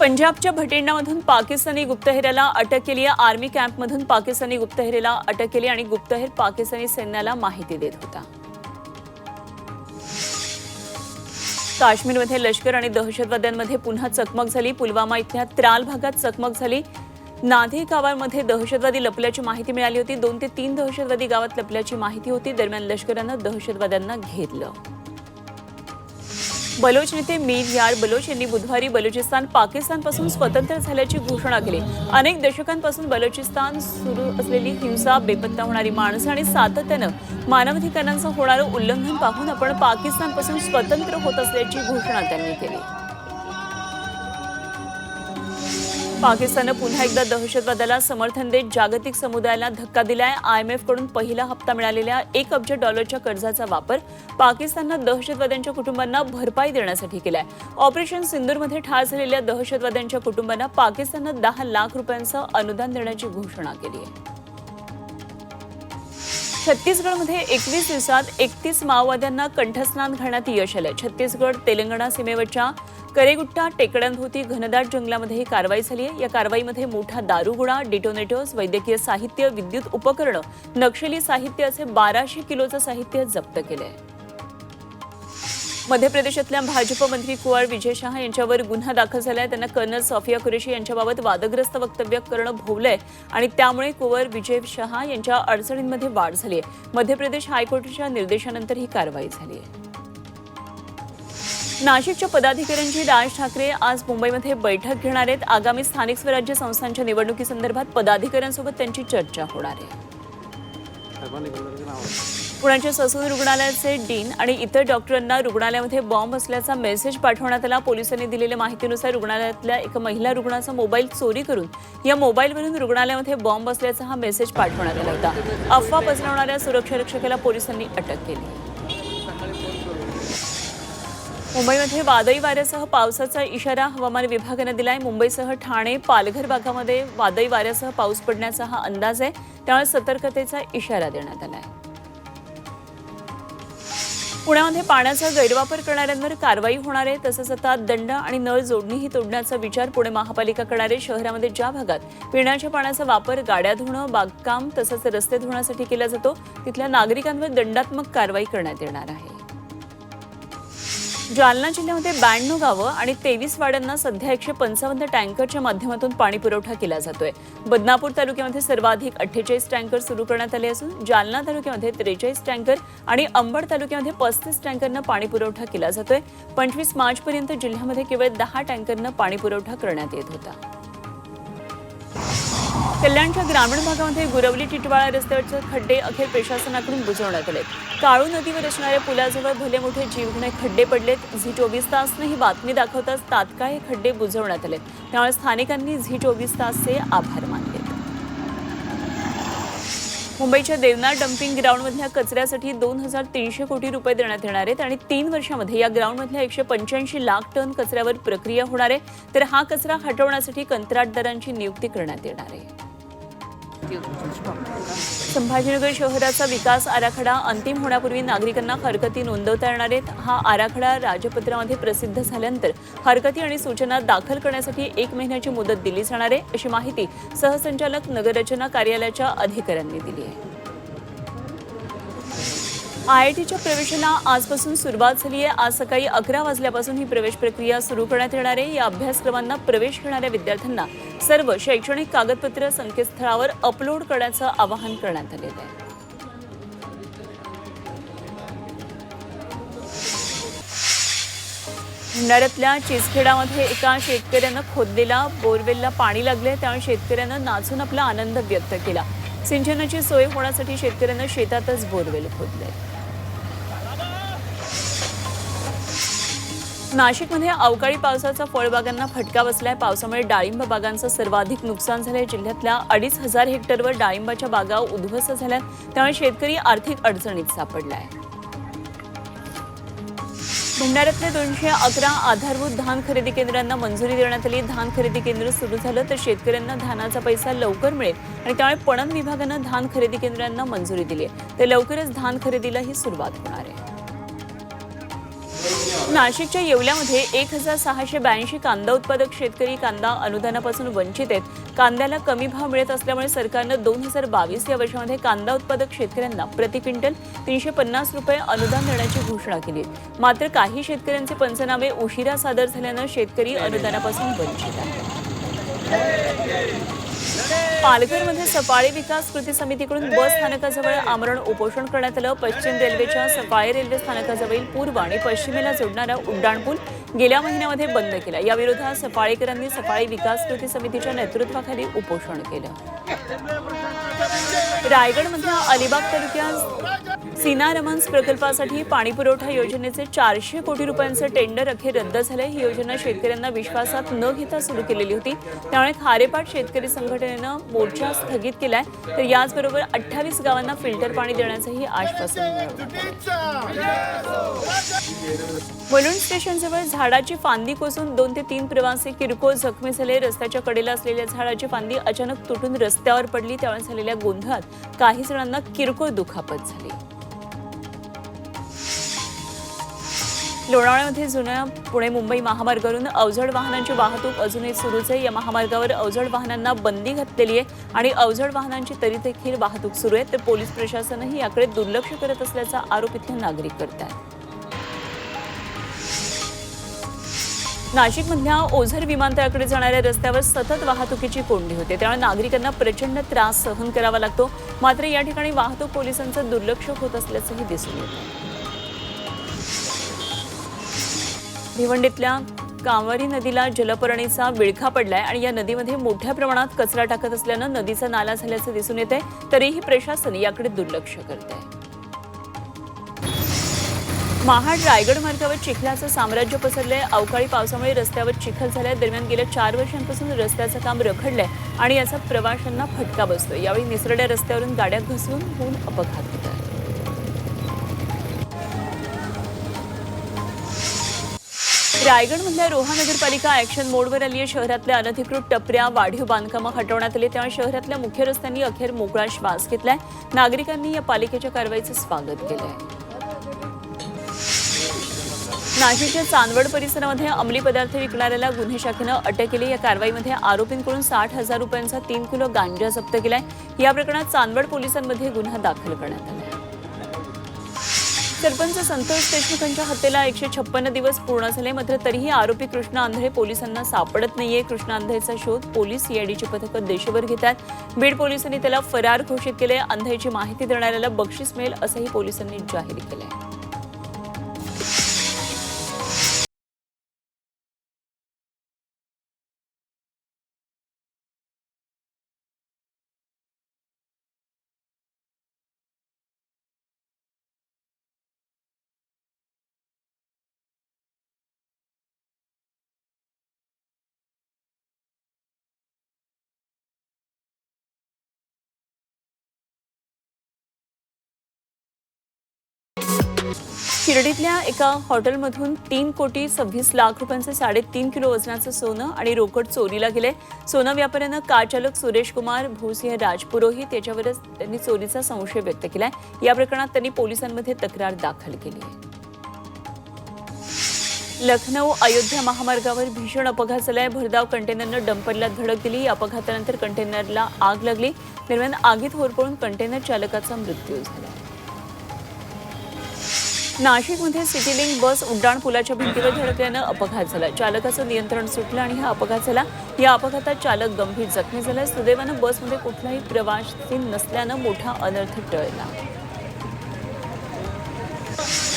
पंजाबच्या भटिंडामधून पाकिस्तानी गुप्तहेराला अटक केली आर्मी कॅम्पमधून पाकिस्तानी गुप्तहेरेला अटक केली आणि गुप्तहेर पाकिस्तानी सैन्याला माहिती देत होता. काश्मीरमध्ये लष्कर आणि दहशतवाद्यांमध्ये पुन्हा चकमक झाली. पुलवामा इथल्या त्राल भागात चकमक झाली. नाधी गावामध्ये दहशतवादी लपल्याची माहिती मिळाली होती. दोन ते तीन दहशतवादी गावात लपल्याची माहिती होती. दरम्यान लष्करानं दहशतवाद्यांना घेरलं. बलोच नेते मीर यार बलोच यांनी बुधवारी बलुचिस्तान पाकिस्तानपासून स्वतंत्र झाल्याची घोषणा केली. अनेक दशकांपासून बलोचिस्तान सुरू असलेली हिंसा बेपत्ता होणारी माणसं आणि सातत्यानं मानवाधिकारांचं होणारं उल्लंघन पाहून आपण पाकिस्तानपासून स्वतंत्र होत असल्याची घोषणा त्यांनी केली. पाकिस्ताननं पुन्हा एकदा दहशतवादाला समर्थन देत जागतिक समुदायाला धक्का दिलाय. आयएमएफकडून पहिला हप्ता मिळालेल्या एक अब्ज डॉलरच्या कर्जाचा वापर पाकिस्ताननं दहशतवाद्यांच्या कुटुंबांना भरपाई देण्यासाठी केलाय. ऑपरेशन सिंदूरमध्ये ठार झालेल्या दहशतवाद्यांच्या कुटुंबांना पाकिस्ताननं दहा लाख रुपयांचं अनुदान देण्याची घोषणा केली आहे. छत्तीसगडमध्ये एकवीस दिवसात एकतीस माओवाद्यांना कंठस्नान घालण्यात यश आलं छत्तीसगड तेलंगणा सीमेवरच्या करेगुट्टा टेकड्यांभोवती घनदाट जंगलामध्ये ही कारवाई झाली आहे. या कारवाईमध्ये मोठा दारुगुणा डिटोनेटर्स वैद्यकीय साहित्य विद्युत उपकरणं नक्षली साहित्य असे बाराशे किलोचं साहित्य जप्त केलं आहे मध्य प्रदेशातल्या भाजप मंत्री कुंवर विजय शहा यांच्यावर गुन्हा दाखल झालाय. त्यांना कर्नल सफिया कुरेशी यांच्याबाबत वादग्रस्त वक्तव्य करणं भोवलंय आणि त्यामुळे कुंवर विजय शहा यांच्या अडचणींमध्ये वाढ झाली आहे मध्य प्रदेश हायकोर्टाच्या निर्देशानंतर ही कारवाई झाली आहे नाशिकच्या पदाधिकाऱ्यांची राज ठाकरे आज मुंबईमध्ये बैठक घेणार आहेत. आगामी स्थानिक स्वराज्य संस्थांच्या निवडणुकीसंदर्भात पदाधिकाऱ्यांसोबत त्यांची चर्चा होणार आहे. पुण्याच्या ससून रुग्णालयाचे डीन आणि इतर डॉक्टरांना रुग्णालयामध्ये बॉम्ब असल्याचा मेसेज पाठवण्यात आला. पोलिसांनी दिलेल्या माहितीनुसार रुग्णालयातल्या एका महिला रुग्णाचा मोबाईल चोरी करून या मोबाईलवरून रुग्णालयामध्ये बॉम्ब असल्याचा हा मेसेज पाठवण्यात आला होता. अफवा पसरवणाऱ्या सुरक्षारक्षकाला पोलिसांनी अटक केली. मुंबईमध्ये वादळी वाऱ्यासह पावसाचा इशारा हवामान विभागानं दिलाय. मुंबईसह ठाणे पालघर भागामध्ये वादळी वाऱ्यासह पाऊस पडण्याचा हा अंदाज आहे. त्यामुळे सतर्कतेचा इशारा देण्यात आलाय. पुण्यामध्ये पाण्याचा गैरवापर करणाऱ्यांवर कारवाई होणार आहे. तसंच आता दंड आणि नळ जोडणीही तोडण्याचा विचार पुणे महापालिका करणार आहे. शहरामध्ये ज्या भागात पिण्याच्या पाण्याचा वापर गाड्या धुणं बागकाम तसंच रस्ते धुण्यासाठी केला जातो तिथल्या नागरिकांवर दंडात्मक कारवाई करण्यात येणार आहे. जालना जिल्ह्यामध्ये ब्याण्णव गावं आणि तेवीस वाड्यांना सध्या एकशे पंचावन्न टँकरच्या माध्यमातून पाणी पुरवठा केला जातोय. बदनापूर तालुक्यामध्ये सर्वाधिक अठ्ठेचाळीस टँकर सुरू करण्यात आले असून जालना तालुक्यामध्ये त्रेचाळीस टँकर आणि अंबड तालुक्यामध्ये पस्तीस टँकरनं पाणी पुरवठा केला जातोय. पंचवीस मार्चपर्यंत जिल्ह्यामध्ये केवळ दहा टँकरनं पाणी पुरवठा करण्यात येत होता. कल्याणच्या ग्रामीण भागामध्ये गुरवली टिटवाळा रस्त्यावरचे खड्डे अखेर प्रशासनाकडून बुजवण्यात आले काळू नदीवर असणाऱ्या पुलाजवळ भले मोठे जीवघेणे खड्डे पडलेत. झी चोवीस तासने ही बातमी दाखवताच तात्काळ हे खड्डे बुजवण्यात आले त्यामुळे स्थानिकांनी झी चोवीस तासचे आभार मानले. मुंबईच्या देवनार डम्पिंग ग्राउंडमधल्या कचऱ्यासाठी दोन हजार तीनशे कोटी रुपये देण्यात येणार आहेत आणि तीन वर्षामध्ये या ग्राउंडमधल्या एकशे पंच्याऐंशी लाख टन कचऱ्यावर प्रक्रिया होणार आहे. तर हा कचरा हटवण्यासाठी कंत्राटदारांची नियुक्ती करण्यात येणार आहे. संभाजीनगर शहराचा विकास आराखडा अंतिम होण्यापूर्वी नागरिकांना हरकती नोंदवता येणार आहेत. हा आराखडा राजपत्रामध्ये प्रसिद्ध झाल्यानंतर हरकती आणि सूचना दाखल करण्यासाठी एक महिन्याची मुदत दिली जाणार आहे. अशी माहिती सहसंचालक नगररचना कार्यालयाच्या अधिकाऱ्यांनी दिली आहे. आय आय टीच्या प्रवेशाला आजपासून सुरुवात झाली आहे. आज सकाळी अकरा वाजल्यापासून ही प्रवेश प्रक्रिया सुरू करण्यात येणार आहे. या अभ्यासक्रमांना प्रवेश घेणाऱ्या विद्यार्थ्यांना सर्व शैक्षणिक कागदपत्र संकेतस्थळावर अपलोड करण्याचं आवाहन करण्यात आलेलं आहे. भंडाऱ्यातल्या चिसखेडामध्ये एका शेतकऱ्यानं खोदलेला बोरवेलला पाणी लागले त्यामुळे शेतकऱ्यानं नाचून आपला आनंद व्यक्त केला. सिंचनाची सोय होण्यासाठी शेतकऱ्यानं शेतातच बोरवेल खोदले नाशिकमध्ये अवकाळी पावसाचा फळबागांना फटका बसलाय. पावसामुळे डाळिंब बागांचं सर्वाधिक नुकसान झालंय. जिल्ह्यातल्या अडीच हजार हेक्टरवर डाळिंबाच्या बागा उद्ध्वस्त झाल्या त्यामुळे शेतकरी आर्थिक अडचणीत सापडलाय. भंडाऱ्यातल्या दोनशे अकरा आधारभूत धान खरेदी केंद्रांना मंजुरी देण्यात आली. धान खरेदी केंद्र सुरू झालं तर शेतकऱ्यांना धानाचा पैसा लवकर मिळेल आणि त्यामुळे पणन विभागानं धान खरेदी केंद्रांना मंजुरी दिली आहे. तर लवकरच धान खरेदीलाही सुरुवात होणार आहे. नाशिकच्या येवल्यामध्ये एक हजार सहाशे ब्याऐंशी कांदा उत्पादक शेतकरी कांदा अनुदानापासून वंचित आहेत. कांद्याला कमी भाव मिळत असल्यामुळे सरकारनं दोन हजार बावीस या वर्षामध्ये कांदा उत्पादक शेतकऱ्यांना प्रति क्विंटल तीनशे पन्नास रुपये अनुदान देण्याची घोषणा केली. मात्र काही शेतकऱ्यांचे पंचनामे उशिरा सादर झाल्यानं शेतकरी अनुदानापासून वंचित आहेत. पालघरमध्ये सफाळे विकास कृती समितीकडून बस स्थानकाजवळ आमरण उपोषण करण्यात आलं. पश्चिम रेल्वेच्या सफाळे रेल्वे स्थानकाजवळील पूर्व आणि पश्चिमेला जोडणारा उड्डाणपूल गेल्या महिन्यामध्ये बंद केला. याविरोधात सफाळेकरांनी सफाळे विकास कृती समितीच्या नेतृत्वाखाली उपोषण केलं. रायगडमधल्या अलिबाग तालुक्यात सीना रमन्स प्रकल्पासाठी पाणीपुरवठा योजनेचे चारशे कोटी रुपयांचे टेंडर अखेर रद्द झालंय. ही योजना शेतकऱ्यांना विश्वासात न घेता सुरू केलेली होती. त्यामुळे खारेपाट शेतकरी संघटनेनं मोर्चा स्थगित केलाय. तर याचबरोबर अठ्ठावीस गावांना फिल्टर पाणी देण्याचंही आश्वासन मिळवलं स्टेशनजवळ झाडाची फांदी कोसून दोन ते तीन प्रवासी किरकोळ जखमी झाले. रस्त्याच्या कडेला असलेल्या झाडाची फांदी अचानक तुटून रस्त्यावर पडली. त्यामुळे झालेल्या गोंधळात काही जणांना किरकोळ दुखापत झाली. लोणावळ्यामध्ये जुन्या पुणे मुंबई महामार्गावरून अवजड वाहनांची वाहतूक अजूनही सुरूच आहे. या महामार्गावर अवजड वाहनांना बंदी घातलेली आहे आणि अवजड वाहनांची तरी देखील वाहतूक सुरू आहे. तर पोलीस प्रशासनही याकडे दुर्लक्ष करत असल्याचा आरोप इथले नागरिक करत आहेत. नाशिकमधल्या ओझर विमानतळाकडे जाणाऱ्या रस्त्यावर सतत वाहतुकीची कोंडी होते. त्यामुळे नागरिकांना प्रचंड त्रास सहन करावा लागतो. मात्र या ठिकाणी वाहतूक पोलिसांचं दुर्लक्ष होत असल्याचंही दिसून येतं भिवंडीतल्या कांवारी नदीला जलपर्णीचा विळखा पडलाय आणि या नदीमध्ये मोठ्या प्रमाणात कचरा टाकत असल्यानं नदीचा नाला झाल्याचं दिसून येत आहे तरीही प्रशासन याकडे दुर्लक्ष करत आहे महाड रायगड मार्गावर चिखलाचं साम्राज्य पसरलंय. अवकाळी पावसामुळे रस्त्यावर चिखल झालाय. दरम्यान गेल्या चार वर्षांपासून रस्त्याचं काम रखडलंय आणि याचा प्रवाशांना फटका बसतोय. यावेळी निसरड्या रस्त्यावरून गाड्या घसरून होऊन अपघात होत आहे रायगडमधल्या रोहा नगरपालिका ऍक्शन मोडवर आली आहे शहरातल्या अनधिकृत टपऱ्या वाढीव बांधकामं हटवण्यात आली त्यामुळे शहरातल्या मुख्य रस्त्यांनी अखेर मोकळा श्वास घेतलाय. नागरिकांनी या पालिकेच्या कारवाईचं स्वागत केलंय. नाशिकच्या चांदवड परिसरामध्ये अंमली पदार्थ विकणाऱ्याला गुन्हे शाखेनं अटक केली. या कारवाईमध्ये आरोपींकडून साठ हजार रुपयांचा तीन किलो गांजा जप्त केलाय. या प्रकरणात चांदवड पोलिसांमध्ये गुन्हा दाखल करण्यात आला सरपंच संतोष देशमुख यांच्या हत्येला एकशे छप्पन्न दिवस पूर्ण झाले मात्र तरीही आरोपी कृष्णा आंधळे पोलिसांना सापडत नाहीये. कृष्णा आंधळेचा शोध पोलीस सीआयडीची पथकं देशभर घेतात. बीड पोलिसांनी त्याला फरार घोषित केले आंधळेची माहिती देणाऱ्याला बक्षीस मिळेल असंही पोलिसांनी जाहीर केलंय. शिर्डीतल्या एका हॉटेलमधून तीन कोटी सव्वीस लाख रुपयांचं साडेतीन किलो वजनाचं सोनं आणि रोकड चोरीला गेले. सोनं व्यापाऱ्यानं कारचालक सुरेश कुमार भूसिंह राजपुरोहित याच्यावरच त्यांनी चोरीचा संशय व्यक्त केलाय. या प्रकरणात त्यांनी पोलिसांमध्ये तक्रार दाखल केली आहे. लखनौ अयोध्या महामार्गावर भीषण अपघात झालाय. भरधाव कंटेनरनं डंपरला धडक दिली. या अपघातानंतर कंटेनरला आग लागली. दरम्यान आगीत होरपळून कंटेनर चालकाचा मृत्यू झाला. नाशिकमध्ये सिटीलिंक बस उड्डाण पुलाच्या भिंतीवर धडकल्यानं अपघात झाला. चालकाचं नियंत्रण सुटलं आणि हा अपघात झाला. या अपघातात चालक गंभीर जखमी झाला. सुदैवानं बसमध्ये कुठलाही प्रवासी नसल्यानं मोठा अनर्थ टळला.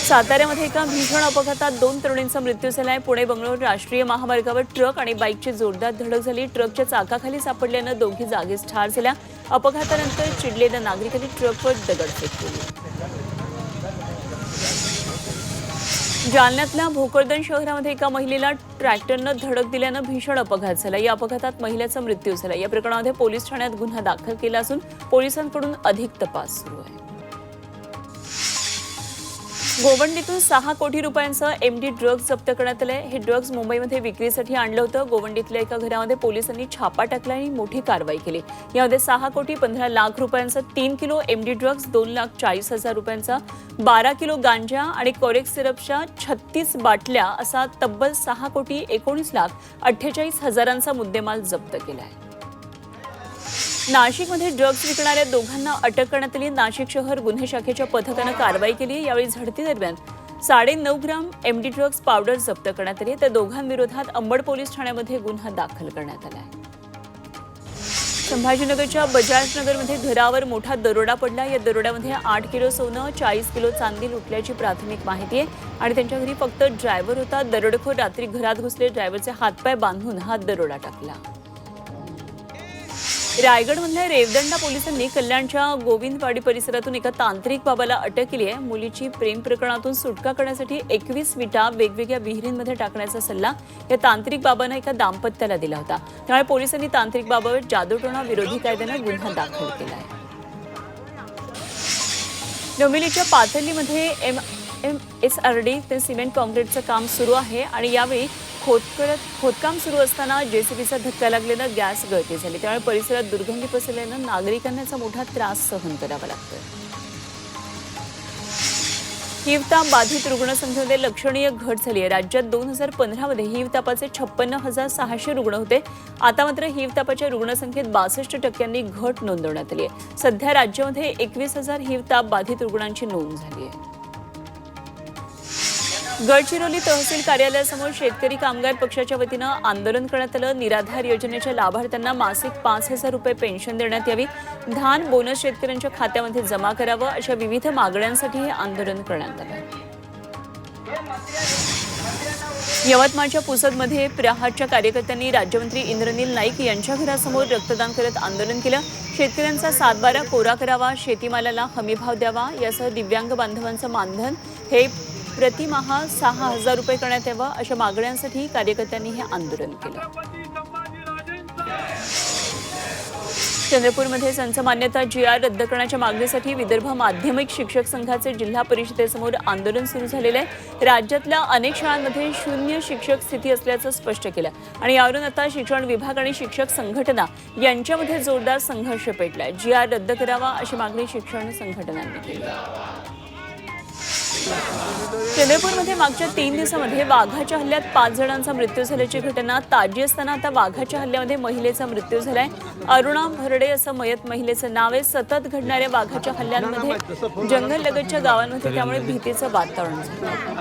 साताऱ्यामध्ये एका भीषण अपघातात दोन तरुणींचा मृत्यू झालाय. पुणे बंगळूर राष्ट्रीय महामार्गावर ट्रक आणि बाईकची जोरदार धडक झाली. ट्रकच्या चाकाखाली सापडल्यानं दोघी जागीच ठार झाल्या. अपघातानंतर चिडलेल्या नागरिकांनी ट्रकवर दगडफेक केली. जालन्यातल्या भोकरदन शहरामध्ये एका महिलेला ट्रॅक्टरनं धडक दिल्यानं भीषण अपघात झाला. या अपघातात महिलेचा मृत्यू झाला. या प्रकरणामध्ये पोलीस ठाण्यात गुन्हा दाखल केला असून पोलिसांकडून अधिक तपास सुरू आहे. गोवंडीतून सहा कोटी रुपयांचं एम डी ड्रग्ज जप्त करण्यात आलंय. हे ड्रग्ज मुंबईमध्ये विक्रीसाठी आणलं होतं. गोवंडीतल्या एका घरामध्ये पोलिसांनी छापा टाकला आणि मोठी कारवाई केली. यामध्ये सहा कोटी पंधरा लाख रुपयांचा तीन किलो एम डी ड्रग्ज दोन लाख चाळीस हजार रुपयांचा बारा किलो गांजा आणि कोरेक्स सिरपच्या छत्तीस बाटल्या असा तब्बल सहा कोटी एकोणीस लाख अठ्ठेचाळीस हजारांचा मुद्देमाल जप्त केला आहे नाशिकमध्ये ड्रग्ज विकणाऱ्या दोघांना अटक करण्यात आली. नाशिक शहर गुन्हे शाखेच्या पथकानं कारवाई केली. यावेळी झडती दरम्यान साडे नऊ ग्राम एमडी ड्रग्ज पावडर जप्त करण्यात आली. तर दोघांविरोधात अंबड पोलीस ठाण्यामध्ये गुन्हा दाखल करण्यात आला आहे. संभाजीनगरच्या बजाजनगरमध्ये घरावर मोठा दरोडा पडला. या दरोड्यामध्ये आठ किलो सोनं चाळीस किलो चांदी लुटल्याची प्राथमिक माहिती आहे. आणि त्यांच्या घरी फक्त ड्रायव्हर होता. दरोडखोर रात्री घरात घुसले. ड्रायव्हरचे हातपाय बांधून हा दरोडा टाकला. रायगडमधल्या रेवदंडा पोलिसांनी कल्याणच्या गोविंदवाडी परिसरातून एका तांत्रिक बाबाला अटक केली आहे. मुलीची प्रेम प्रकरणातून सुटका करण्यासाठी एकवीस विटा वेगवेगळ्या विहिरींमध्ये टाकण्याचा सल्ला या तांत्रिक बाबानं एका दाम्पत्याला दिला होता. त्यामुळे पोलिसांनी तांत्रिक बाबावर जादूटोणा विरोधी कायद्यानं गुन्हा दाखल केला आहे. डोंबिवलीच्या पाथर्लीमध्ये M M S R D ते सिमेंट कॉन्क्रीटचं काम सुरू आहे आणि यावेळी खोदकरत खोदकाम सुरू असताना जेसीबीचा धक्का लागलेलं गॅस गळती झाली. त्यामुळे परिसरात दुर्गंधी पसरल्यानं नागरिकांना याचा मोठा त्रास सहन करावा लागतोय. हिवताप बाधित रुग्णसंख्येमध्ये लक्षणीय घट झाली आहे राज्यात दोन हजार पंधरामध्ये हिवतापाचे छप्पन्न हजार सहाशे रुग्ण होते. आता मात्र हिवतापाच्या रुग्णसंख्येत बासष्ट टक्क्यांनी घट नोंदवण्यात आली आहे सध्या राज्यामध्ये एकवीस हजार हिवताप बाधित रुग्णांची नोंद झाली आहे गडचिरोली तहसील कार्यालयासमोर शेतकरी कामगार पक्षाच्या वतीनं आंदोलन करण्यात आलं. निराधार योजनेच्या लाभार्थ्यांना मासिक पाच हजार रुपये पेन्शन देण्यात यावी. धान बोनस शेतकऱ्यांच्या खात्यामध्ये जमा करावं अशा विविध मागण्यांसाठी हे आंदोलन करण्यात आलं. यवतमाळच्या पुसदमध्ये प्रहारच्या कार्यकर्त्यांनी राज्यमंत्री इंद्रनील नाईक यांच्या घरासमोर रक्तदान करत आंदोलन केलं. शेतकऱ्यांचा सातबारा कोरा करावा शेतीमालाला हमीभाव द्यावा यासह दिव्यांग बांधवांचं मानधन हे प्रतिमाहा सहा हजार रुपये करण्यात यावं अशा मागण्यांसाठी कार्यकर्त्यांनी हे आंदोलन केलं. चंद्रपूरमध्ये संच मान्यता जी आर रद्द करण्याच्या मागणीसाठी विदर्भ माध्यमिक शिक्षक संघाचे जिल्हा परिषदेसमोर आंदोलन सुरू झालेलं आहे. राज्यातल्या अनेक शाळांमध्ये शून्य शिक्षक स्थिती असल्याचं स्पष्ट केलं. आणि यावरून आता शिक्षण विभाग आणि शिक्षक संघटना यांच्यामध्ये जोरदार संघर्ष पेटलाय. जी आर रद्द करावा अशी मागणी शिक्षण संघटनांनी केली. चंद्रपूरमध्ये मागच्या तीन दिवसामध्ये वाघाच्या हल्ल्यात पाच जणांचा मृत्यू झाल्याची घटना. ताजी असताना आता वाघाच्या हल्ल्यामध्ये महिलेचा मृत्यू झालाय. अरुणा भरडे असं मयत महिलेचं नाव आहे. सतत घडणाऱ्या वाघाच्या हल्ल्यांमध्ये जंगल लगतच्या गावांमध्ये त्यामुळे भीतीचं वातावरण झालं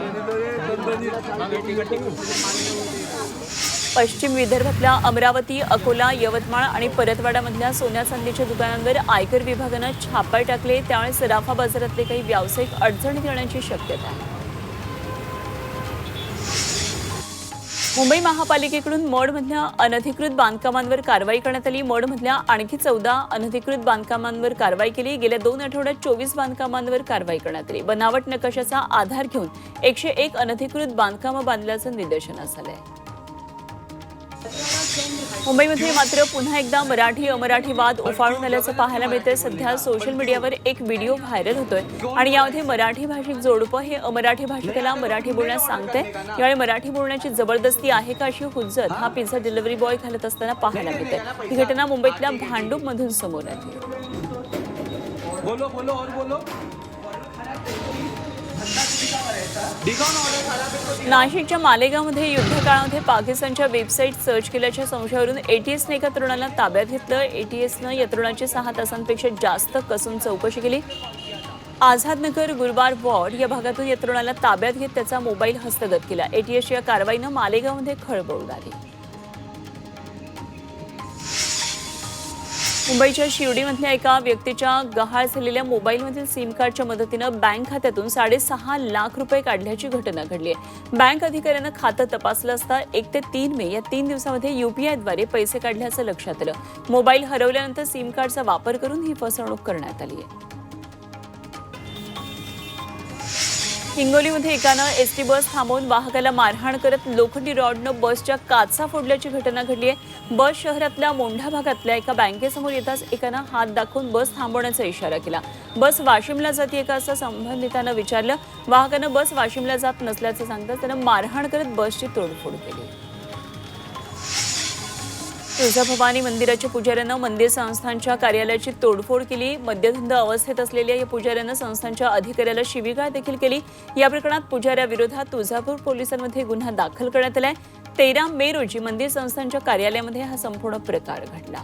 पश्चिम विदर्भातल्या अमरावती अकोला यवतमाळ आणि परतवाडामधल्या सोन्या चांदीच्या दुकानांवर आयकर विभागानं छापा टाकले. त्यामुळे सराफा बाजारातले काही व्यावसायिक अडचणीत येण्याची शक्यता आहे. मुंबई महापालिकेकडून मडमधल्या अनधिकृत बांधकामांवर कारवाई करण्यात आली. मडमधल्या आणखी चौदा अनधिकृत बांधकामांवर कारवाई केली. गेल्या दोन आठवड्यात चोवीस बांधकामांवर कारवाई करण्यात आली. बनावट नकाशाचा आधार घेऊन एकशे एक अनधिकृत बांधकामं बांधल्याचं निदर्शनास आहे मुंबईमध्ये मात्र पुन्हा एकदा मराठी अमराठी वाद उफाळून आल्याचं पाहायला मिळतंय. सध्या सोशल मीडियावर एक व्हिडिओ व्हायरल होतोय. आणि यामध्ये मराठी भाषिक जोडपं हे अमराठी भाषिकेला मराठी बोलण्यास सांगते यावेळी मराठी बोलण्याची जबरदस्ती आहे का अशी हुज्जत हा पिझ्झा डिलिव्हरी बॉय घालत असताना पाहायला मिळते ही घटना मुंबईतल्या भांडूप मधून समोर आली. नाशिकच्या मालेगावमध्ये युद्धकाळामध्ये पाकिस्तानच्या वेबसाईट सर्च केल्याच्या संशयावरून एटीएसने एका तरुणाला ताब्यात घेतलं. एटीएसनं या तरुणाची सहा तासांपेक्षा जास्त कसून चौकशी केली. आझादनगर गुरुवार वॉर्ड या भागातून या तरुणाला ताब्यात घेत त्याचा मोबाईल हस्तगत केला. एटीएसच्या कारवाईनं मालेगावमध्ये खळबळ उडाली. मुंबईच्या शिर्डीमधल्या एका व्यक्तीच्या गहाळ झालेल्या मोबाईलमधील सिम कार्डच्या मदतीनं बँक खात्यातून साडेसहा लाख रुपये काढल्याची घटना घडली आहे. बँक अधिकाऱ्यानं खातं तपासलं असता एक ते तीन मे या तीन दिवसामध्ये युपीआयद्वारे पैसे काढल्याचं लक्षात आलं. मोबाईल हरवल्यानंतर सिम कार्डचा वापर करून ही फसवणूक करण्यात आली आहे. हिंगोलीमध्ये एकानं एस टी बस थांबवून वाहकाला मारहाण करत लोखंडी रॉडनं बसच्या काचा फोडल्याची घटना घडली आहे. बस शहरातल्या मोंढा भागातल्या एका बँकेसमोर येताच एकानं हात दाखवून बस थांबवण्याचा इशारा केला. बस वाशिमला जाते का असं संबंधितानं विचारलं. वाहकानं बस वाशिमला जात नसल्याचं सांगतात त्यानं मारहाण करत बसची तोडफोड केली. तुळजाभवानी मंदिराच्या पुजाऱ्यानं मंदिर संस्थांच्या कार्यालयाची तोडफोड केली. मद्यधंद अवस्थेत असलेल्या या पुजाऱ्यानं संस्थांच्या अधिकाऱ्याला शिवीगाळ देखील केली. या प्रकरणात पुजाऱ्याविरोधात तुळजापूर पोलिसांमध्ये गुन्हा दाखल करण्यात आलाय. तेरा मे रोजी मंदिर संस्थांच्या कार्यालयामध्ये हा संपूर्ण प्रकार घडला.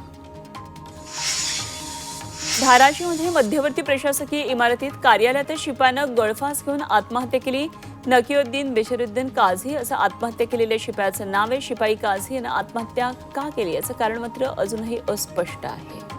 धाराशिवमध्ये मध्यवर्ती प्रशासकीय इमारतीत कार्यालयात शिपायानं गळफास घेऊन आत्महत्या केली. नकीउद्दीन बेशरुद्दीन काझी असं आत्महत्या केलेल्या शिपायाचं नाव आहे. शिपाई काझी यानं आत्महत्या का केली? याचं कारण मात्र अजूनही अस्पष्ट आहे.